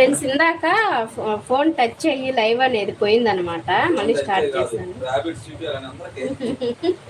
Friends ఇందాక phone touch అయ్యి live అనేది పోయిందనమాట మళ్ళీ స్టార్ట్ చేశాను.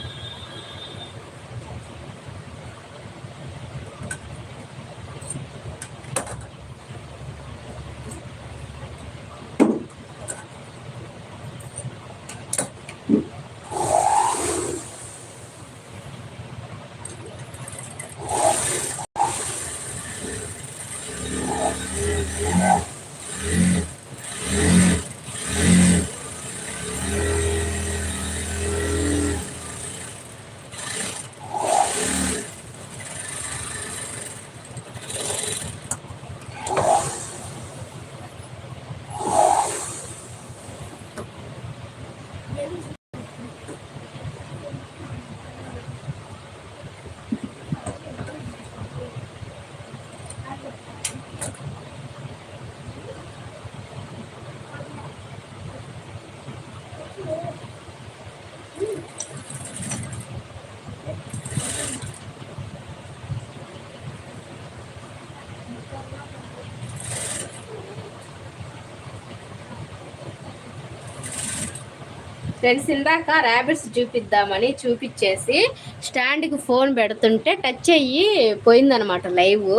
ఫ్రెండ్స్ ఇందాక ర్యాబిట్స్ చూపిద్దామని చూపించేసి స్టాండ్కి ఫోన్ పెడుతుంటే టచ్ అయ్యి పోయిందనమాట లైవ్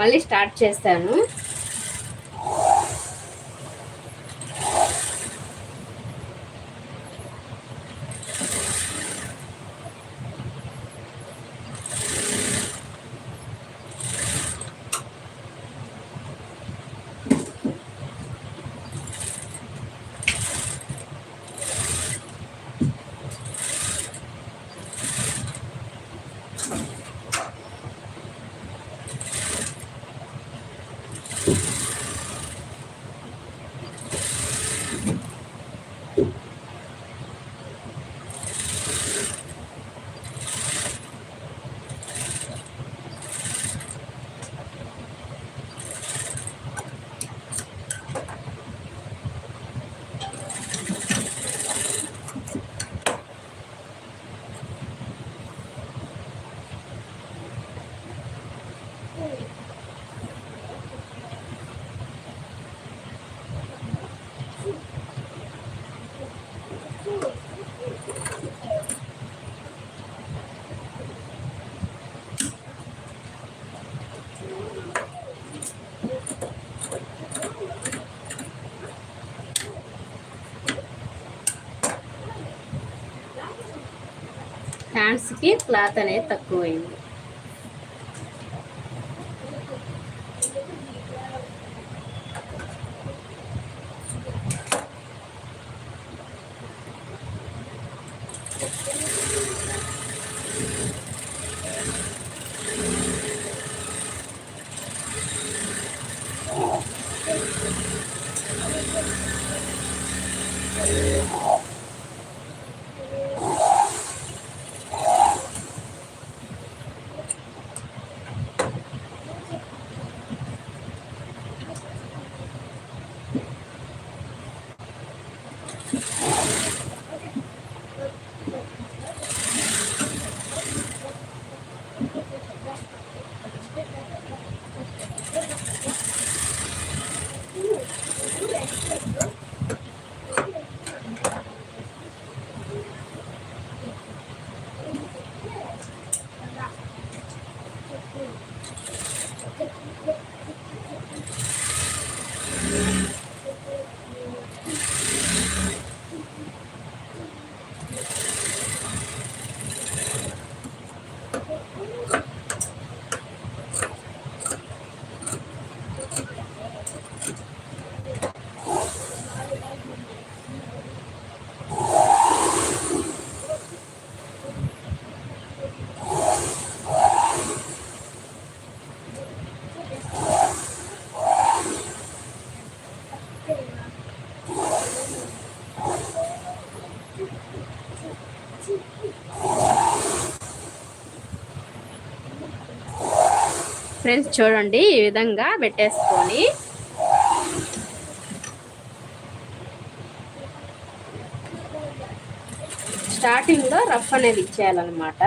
మళ్ళీ స్టార్ట్ చేశాను. హ్యాండ్స్కి క్లాత్ అనేది తక్కువైంది. ఫ్రెండ్స్ చూడండి ఈ విధంగా పెట్టేసుకొని. స్టార్టింగ్లో రఫ్ అనేది ఇచ్చేయాలన్నమాట.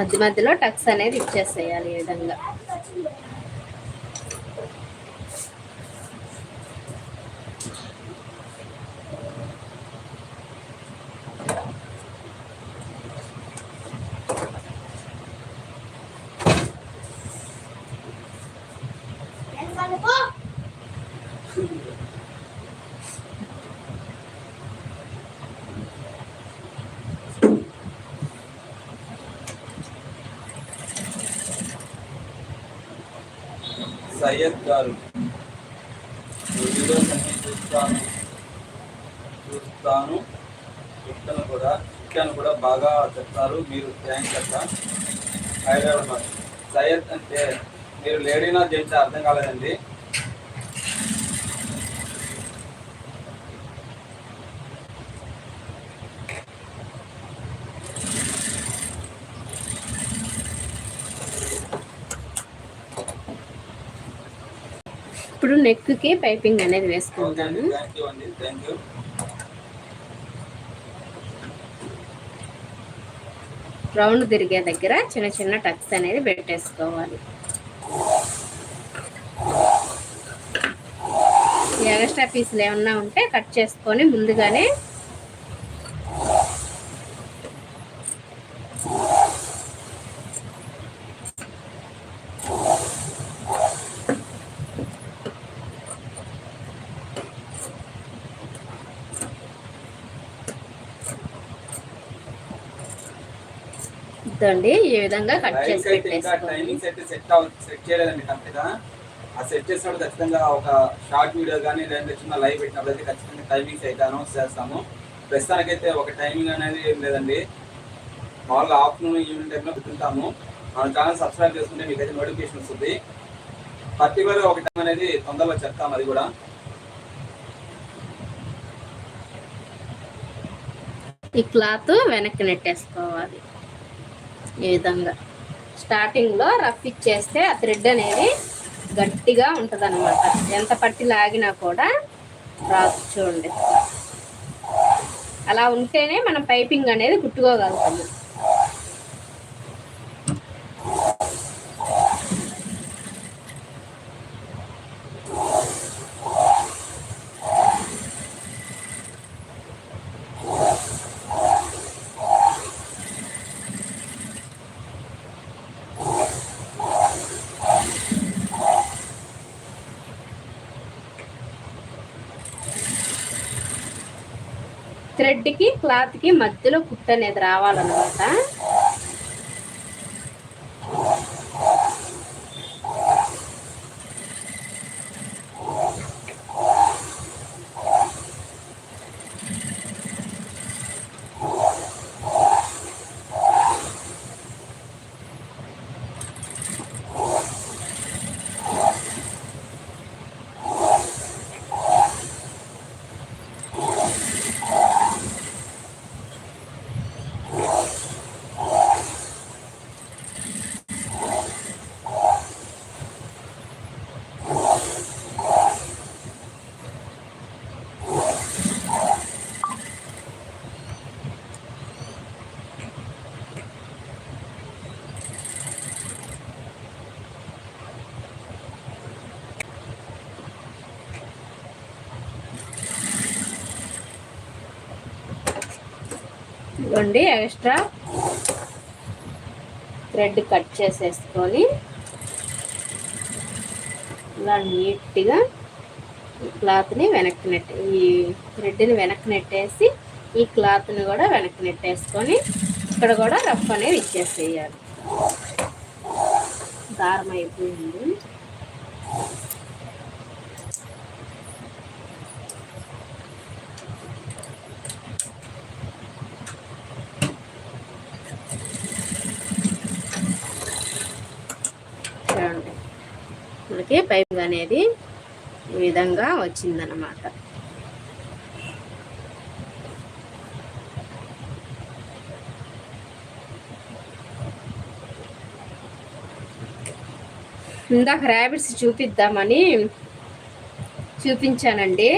మధ్య మధ్యలో టక్స్ అనేది ఇచ్చేసేయాలి ఈ విధంగా. సయ్యద్ గారు. వీడియోస్ చూస్తాను. చూస్తాను. చిట్కను కూడా. చిట్కాను కూడా బాగా చెప్తారు. మీరు థ్యాంక్స్ అక్క. హైదరాబాద్. సయ్యద్ అంటే మీరు లేడీనా జెంట్స్? అర్థం కాలేదండి. నెక్కి నెక్కి పైపింగ్ అనేది వేసుకుంటాను. రౌండ్ తిరిగే దగ్గర చిన్న చిన్న టక్స్ అనేది పెట్టేసుకోవాలి. ఎగస్ట్రా ఎక్స్ట్రా పీసులు ఏమన్నా ఉంటే కట్ చేసుకొని ముందుగానే ఇదండి ఈ విధంగా కట్ చేసి అయితే సెట్ చేయలేదండి ఆ సెట్ చేసినప్పుడు ఖచ్చితంగా ఒక షార్ట్ వీడియో కానీ లేదంటే చిన్న లైవ్ పెట్టినప్పుడు అయితే ఖచ్చితంగా టైమింగ్స్ అయితే అనౌన్స్ చేస్తాము. ప్రస్తుతానికైతే ఒక టైమింగ్ అనేది ఏం లేదండి. మామూలుగా ఆఫ్టర్నూన్ ఈవినింగ్ టైంలో పెట్టుకుంటాము. మన ఛానల్ సబ్స్క్రైబ్ చేసుకుంటే మీకు అయితే నోటిఫికేషన్ వస్తుంది పర్టికులర్ ఒక టైం అనేది తొందరలో చెప్తాం అది కూడా. ఈ క్లాత్ వెనక్కి నెట్టేసుకోవాలి. ఈ విధంగా. స్టార్టింగ్లో రఫ్ ఇచ్చేస్తే ఆ థ్రెడ్ అనేది గట్టిగా ఉంటుంది అనమాట ఎంత పట్టి లాగినా కూడా రాదు చూడండి. అలా ఉంటేనే మనం పైపింగ్ అనేది కుట్టుకోగలుగుతాము. థ్రెడ్కి క్లాత్కి క్లాత్కి మధ్యలో కుట్టు అనేది రావాలన్నమాట. ఇవ్వండి ఎక్స్ట్రా థ్రెడ్ కట్ చేసేసుకొని ఇలా నీట్గా ఈ క్లాత్ని వెనక్కి నెట్ ఈ థ్రెడ్ని వెనక్కి నెట్టేసి ఈ క్లాత్ని కూడా వెనక్కి నెట్టేసుకొని ఇక్కడ కూడా రఫ్ అనేది ఇచ్చేసేయాలి. దారం అయిపోయింది చూడండి మనకి పైప్ అనేది ఈ విధంగా వచ్చిందనమాట ఇందాక ర్యాబిట్స్ చూపిద్దామని చూపించానండి.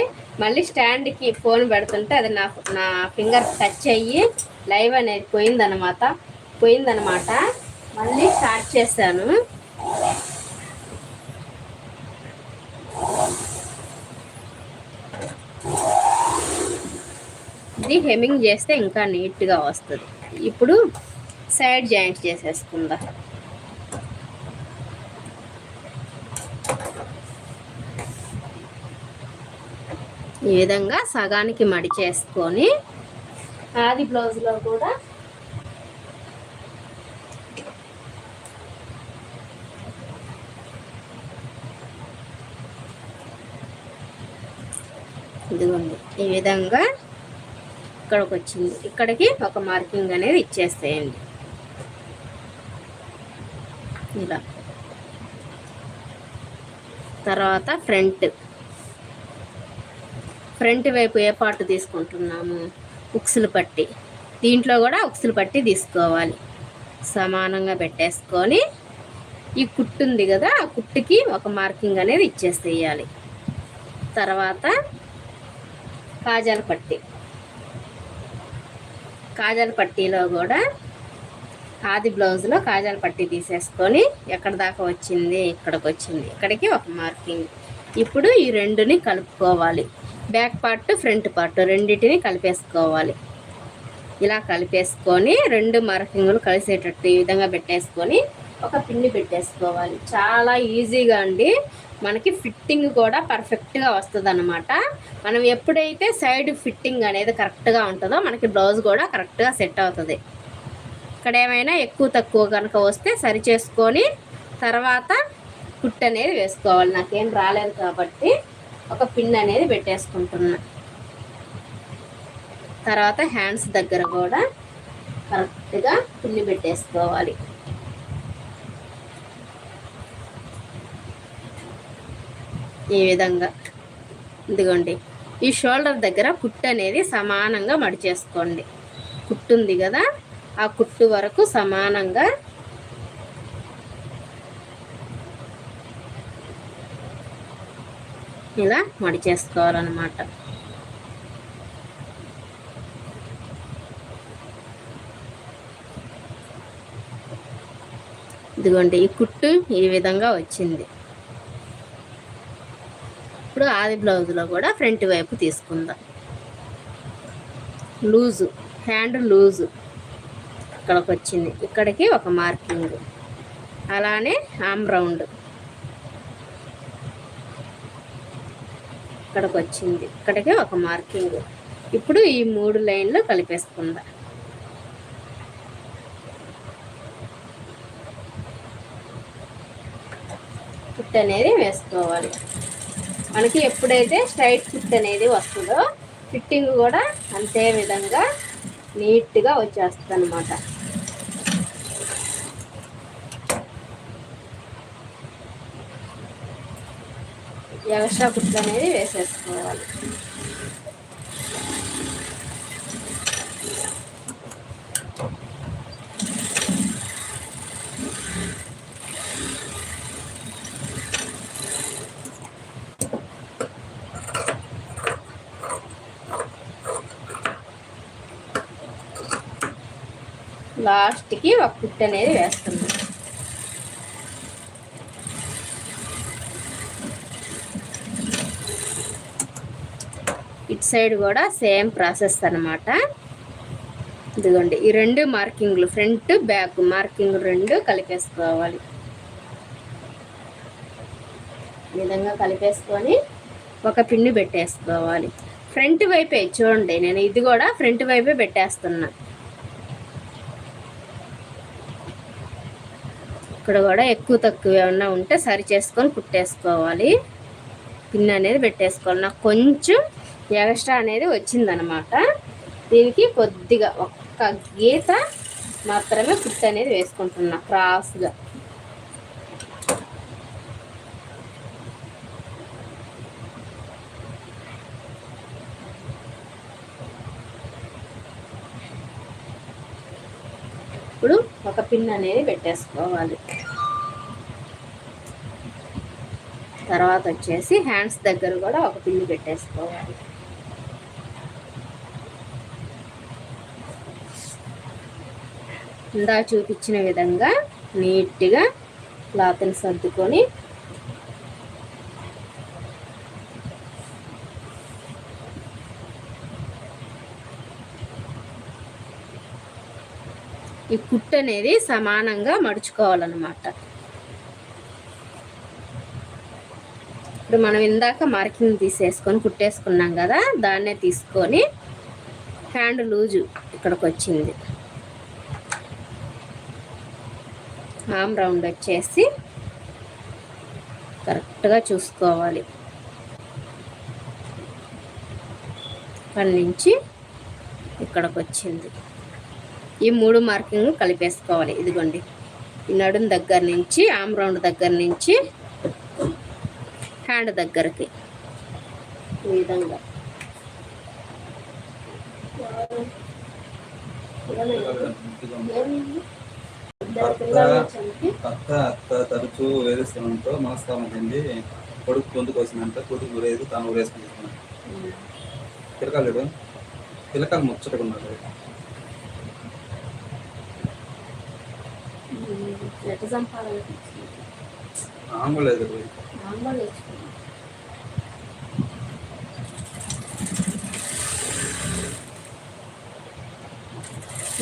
మళ్ళీ స్టాండ్కి ఫోన్ పెడుతుంటే అది నా నా ఫింగర్ టచ్ అయ్యి లైవ్ అనేది పోయిందనమాట పోయిందనమాట మళ్ళీ స్టార్ట్ చేశాను. ఇది హెమింగ్ చేస్తే ఇంకా నీట్గా వస్తుంది. ఇప్పుడు సైడ్ జాయింట్ చేసేసుకుందా. ఈ విధంగా సగానికి మడి చేసుకొని ఆది బ్లౌజ్లో కూడా ఇదిగోండి ఈ విధంగా ఇక్కడికి వచ్చింది ఇక్కడికి ఒక మార్కింగ్ అనేది ఇచ్చేసేయండి. ఇలా. తర్వాత ఫ్రంట్. ఫ్రంట్ వైపు ఏ పార్ట్ తీసుకుంటున్నాము? ఉక్సులు పట్టి. దీంట్లో కూడా ఉక్సులు పట్టి తీసుకోవాలి. సమానంగా పెట్టేసుకొని ఈ కుట్టు ఉంది కదా ఆ కుట్టుకి ఒక మార్కింగ్ అనేది ఇచ్చేసేయాలి. తర్వాత కాజాల పట్టి. కాజాల పట్టీలో కూడా ఆది బ్లౌజ్లో కాజాల పట్టీ తీసేసుకొని ఎక్కడ దాకా వచ్చింది ఇక్కడికి వచ్చింది. ఇక్కడికి ఒక మార్కింగ్. ఇప్పుడు ఈ రెండుని కలుపుకోవాలి. బ్యాక్ పార్ట్ ఫ్రంట్ పార్ట్ రెండింటిని కలిపేసుకోవాలి. ఇలా కలిపేసుకొని రెండు మార్కింగ్లు కలిసేటట్టు ఈ విధంగా పెట్టేసుకొని ఒక పిన్ని పెట్టేసుకోవాలి. చాలా ఈజీగా అండి. మనకి ఫిట్టింగ్ కూడా పర్ఫెక్ట్గా వస్తుంది అనమాట మనం ఎప్పుడైతే సైడ్ ఫిట్టింగ్ అనేది కరెక్ట్గా ఉంటుందో మనకి బ్లౌజ్ కూడా కరెక్ట్గా సెట్ అవుతుంది. ఇక్కడ ఏమైనా ఎక్కువ తక్కువ కనుక వస్తే సరి చేసుకొని తర్వాత కుట్ అనేది వేసుకోవాలి. నాకేం రాలేదు కాబట్టి ఒక పిన్ అనేది పెట్టేసుకుంటున్నా. తర్వాత హ్యాండ్స్ దగ్గర కూడా కరెక్ట్గా పిన్ని పెట్టేసుకోవాలి. ఈ విధంగా. ఇదిగోండి. ఈ షోల్డర్ దగ్గర కుట్టు అనేది సమానంగా మడిచేసుకోండి కుట్టు ఉంది కదా ఆ కుట్టు వరకు సమానంగా ఇలా మడిచేసుకోవాలన్నమాట ఇదిగోండి ఈ కుట్టు ఈ విధంగా వచ్చింది. ఇప్పుడు ఆది బ్లౌజ్లో కూడా ఫ్రంట్ వైపు తీసుకుందాం. లూజు హ్యాండ్ లూజు ఇక్కడికి వచ్చింది. ఇక్కడికి ఒక మార్కింగ్. అలానే ఆమ్ రౌండ్. ఇక్కడికి వచ్చింది. ఇక్కడికి ఒక మార్కింగ్. ఇప్పుడు ఈ మూడు లైన్లు కలిపేసుకుందాం. కుట్ అనేది వేసుకోవాలి. మనకి ఎప్పుడైతే స్ట్రైట్ ఫిట్ అనేది వస్తుందో ఫిట్టింగ్ కూడా అంతే విధంగా నీట్గా వచ్చేస్తుంది అనమాట ఎగస్ట్రా కుట్లు అనేది వేసేసుకోవాలి. లాస్ట్కి ఒక కుట్టు అనేది వేస్తున్నాం. ఇటు సైడ్ కూడా సేమ్ ప్రాసెస్ అన్నమాట. ఇదిగోండి ఈ రెండు మార్కింగ్లు ఫ్రంట్ బ్యాక్ మార్కింగ్ రెండు కలిపేసుకోవాలి. ఈ విధంగా కలిపేసుకొని ఒక పిన్ని పెట్టేసుకోవాలి. ఫ్రంట్ వైపే చూడండి నేను ఇది కూడా ఫ్రంట్ వైపే పెట్టేస్తున్నాను ఇక్కడ కూడా ఎక్కువ తక్కువ ఏమన్నా ఉంటే సరి చేసుకొని కుట్టేసుకోవాలి. పిన్ అనేది పెట్టేసుకోవాలి. నాకు కొంచెం ఎక్స్ట్రా అనేది వచ్చిందనమాట. దీనికి కొద్దిగా ఒక్క గీత మాత్రమే కుట్టు అనేది వేసుకుంటున్నా క్రాస్గా ఇప్పుడు ఒక పిన్ అనేది పెట్టేసుకోవాలి. తర్వాత వచ్చేసి హ్యాండ్స్ దగ్గర కూడా ఒక పిన్ పెట్టేసుకోవాలి. ఇందా చూపించిన విధంగా నీట్గా క్లాత్ని సర్దుకొని ఈ కుట్టు అనేది సమానంగా మడుచుకోవాలన్నమాట. ఇప్పుడు మనం ఇందాక మార్కింగ్ తీసేసుకొని కుట్టేసుకున్నాం కదా దాన్నే తీసుకొని హ్యాండ్ లూజు ఇక్కడికి వచ్చింది ఆమ్ రౌండ్ వచ్చేసి కరెక్ట్గా చూసుకోవాలి. ఇక్కడి నుంచి ఇక్కడికి వచ్చింది ఈ మూడు మార్కింగ్ కలిపేసుకోవాలి. ఇదిగోండి. ఈ నడుం దగ్గర నుంచి ఆమ్ రౌండ్ దగ్గర నుంచి హ్యాండ్ దగ్గరికి. ఈ విధంగా. అత్త అత్త తరచూ వేధిస్తుండటంతో మనస్తాపం చెంది కొడుకు పొందుకు వచ్చినంత కొడుకు ఊరేది తాను ఊరేసుకుంటున్నాడు. పిలకాలేడు పిలకాలు ముచ్చటకున్నాడు తెచ్చుకున్నాం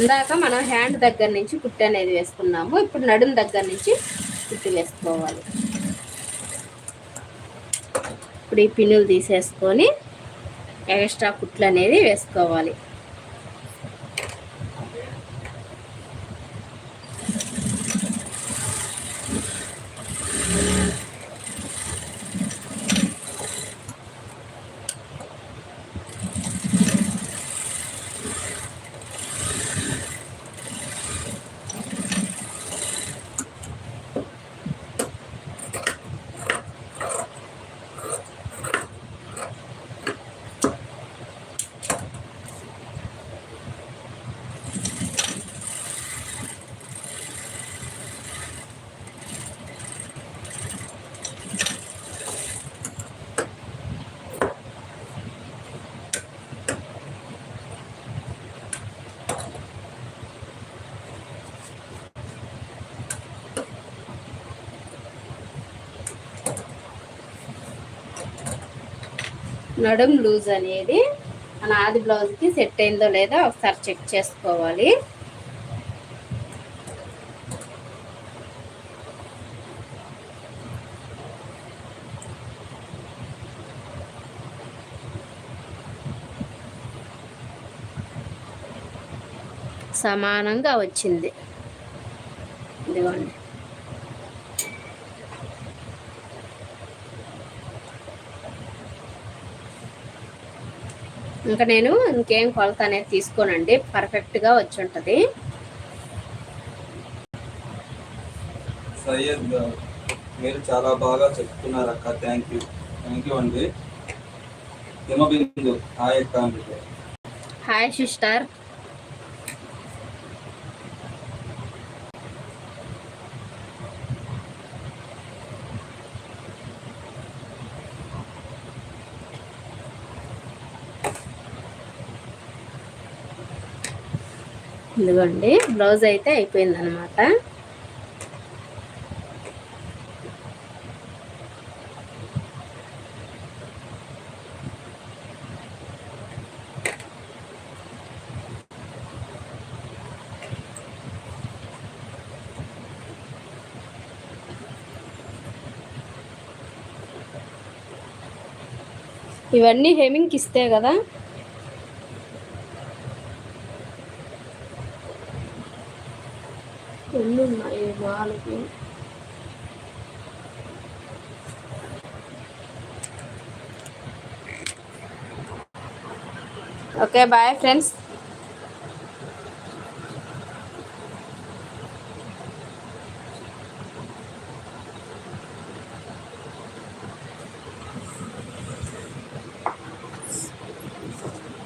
ఇందాక మనం హ్యాండ్ దగ్గర నుంచి కుట్టు అనేది వేసుకున్నాము. ఇప్పుడు నడుం దగ్గర నుంచి కుట్టు వేసుకోవాలి. ఇప్పుడు ఈ పిన్నులు తీసేసుకొని ఎక్స్ట్రా కుట్లు అనేది వేసుకోవాలి. నడుం లూజ్ అనేది మన ఆది బ్లౌజ్కి సెట్ అయిందో లేదో ఒకసారి చెక్ చేసుకోవాలి. సమానంగా వచ్చింది. ఇదిగోండి. ఇంకా నేను ఇంకేం కొలత అనేది తీసుకోనండి. పర్ఫెక్ట్గా వచ్చి ఉంటుంది సయ్యద్ గారు మీరు చాలా బాగా చెప్తున్నారు అక్క. థ్యాంక్ యూ థ్యాంక్ యూ అండి. హిమబిందు హాయ్ అక్క. హాయ్ సిస్టర్ ఇదిగోండి బ్లౌజ్ అయితే అయిపోయిందనమాట ఇవన్నీ హెమింగ్కి ఇస్తే కదా నాలుగు okay bye friends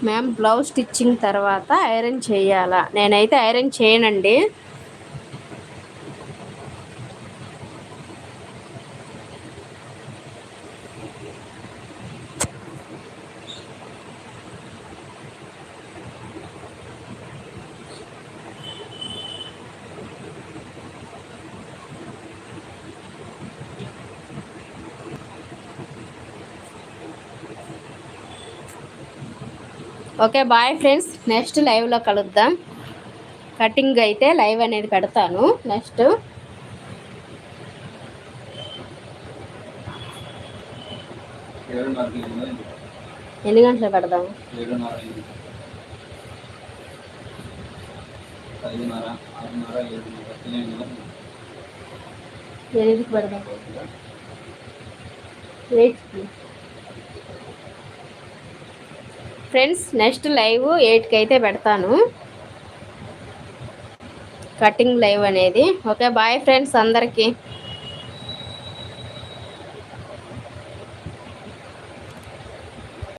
ma'am blouse stitching తర్వాత ఐరన్ చేయాలా? నేనైతే ఐరన్ చేయనండి. Okay bye friends. నెక్స్ట్ లైవ్లో కలుద్దాం. కటింగ్ అయితే లైవ్ అనేది పెడతాను. నెక్స్ట్. ఎన్ని గంటలు పెడదాం? ఎనిమిది. ఎనిమిదికి పెడదాం. ఎయిట్కి ఫ్రెండ్స్ నెక్స్ట్ లైవ్ ఎయిట్కి అయితే పెడతాను. కటింగ్ లైవ్ అనేది. ఓకే బాయ్ ఫ్రెండ్స్ అందరికీ.